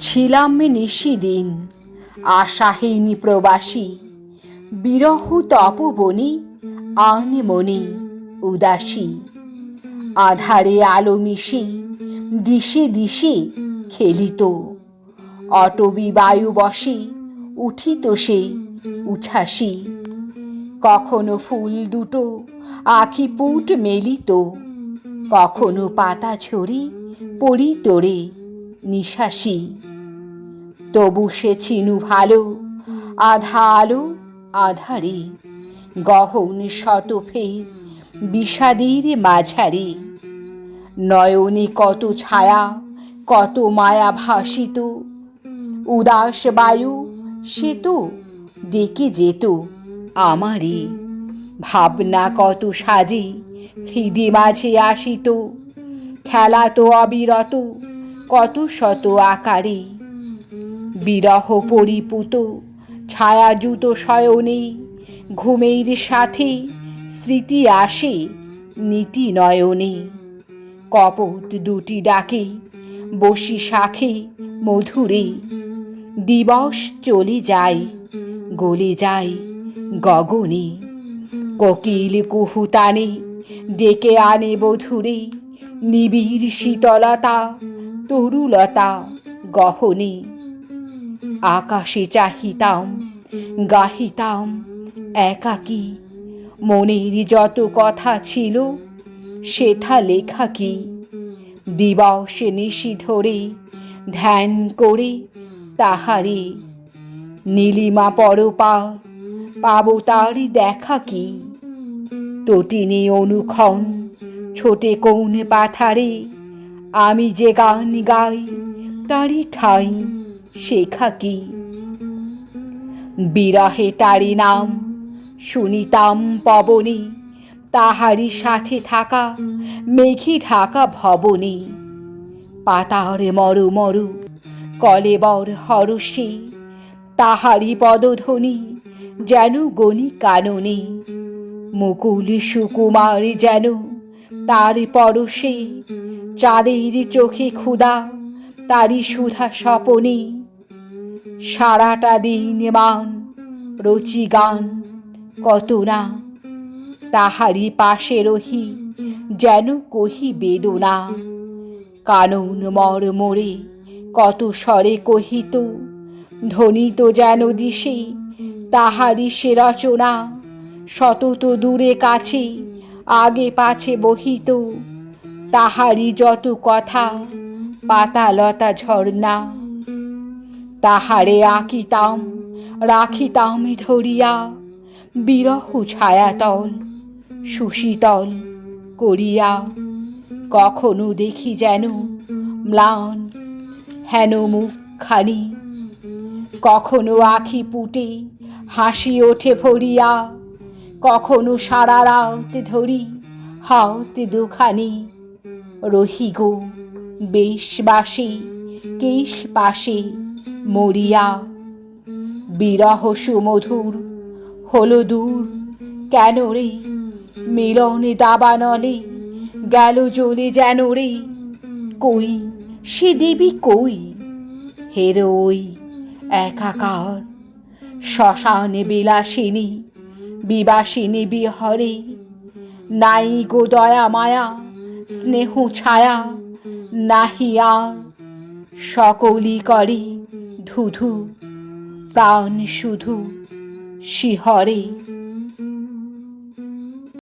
ছিলাম নিশিদিন আশাহীন প্রবাসী, বিরহ তপবনি আনমনি উদাসী। আধারে আলো মিশে, দিশে দিশে খেলিত। অটবি বায়ু বসে, উঠিত সে উচ্ছ্বাসী কখনো ফুল দুটো, আখি পুট মেলিত। কখনো পাতা ছড়ি পড়ি তোরে। নিঃশ্বাসী তবু সে চিনু ভালো আধা আলো আধারে। গহন শত ফের বিষাদের মাঝারে। নয়নে কত ছায়া, কত মায়া ভাসিত। উদাস বায়ু, সে তো ডেকে যেত আমারে ভাবনা কত সাজে, হৃদে মাঝে আসিত। খেলা তো অবিরত কত শত আকারে। বিরহ পরিপুত, ছায়াযুত শয়নে, ঘুমের সাথে স্মৃতি আসে নীতি নয়নে। কপট দুটি ডাকে, বসি শাখে মধুরে। দিবস চলে যায়, গলে যায় গগনে। কোকিল কুহুতানে ডেকে আনে বধুরে, নিবিড় শীতলতা তরুলতা গহনে। আকাশে চাহিতাম, গাহিতাম একাকী। মনের যত কথা ছিল, সেথা লেখা কি? দিবসে নিশি ধরে ধ্যান করে তাহারে। নীলিমা পরপার পাবো তারই দেখা কি? তটিনী অনুক্ষণ, ছোটে কোন পাথারে আমি যে গান গাই, তারই ঠাই শেখা কি বিরহে তারি নাম শুনিতাম পবনে তাহারি সাথে থাকা মেঘি ঢাকা ভবনে। পাতার মরু মরু কলেবর হরষে তাহারি পদধ্বনি যেন গণি কাননে। মুকুল সুকুমার যেন তার পরশে চাঁদের চোখে ক্ষুদা তারই সুধা স্বপনে। সারাটা দিন মান রচি গান কত না তাহারি পাশে রহি যেন কহি বেদনা। কানন মর মোরে কত স্বরে কহিত ধ্বনিত যেন দিশে তাহারি সে রচনা। শতত দূরে কাছে, আগে পাছে বহিত। তাহারি যত কথা, পাতালতা ঝর্ণা। তাহারে আঁকিতাম, রাখিতাম ধরিয়া, বিরহ ছায়াতল, সুশীতল করিয়া। কখনো দেখি যেন ম্লান, হেন মুখখানি। কখনো আখি পুটে হাসি ওঠে ভরিয়া। কখনো সারা রাত ধরি হাত দুখানি। রহি গো বেশ বাসে, কেশ পাশে, মরিয়া। বিরহ সুমধুর হলো দূর কেন রে? মিলনে দাবানলে গেল জ্বলে যেন রে। কই, সে দেবী কই? হের ওই একাকার, শ্মশানে বিলাসিনী, বিবাসিনী বিহরে। নাই গো দয়া মায়া স্নেহ ছায়া নাহি আর সকলই করে ধুধু প্রাণ শুধু শিহরে।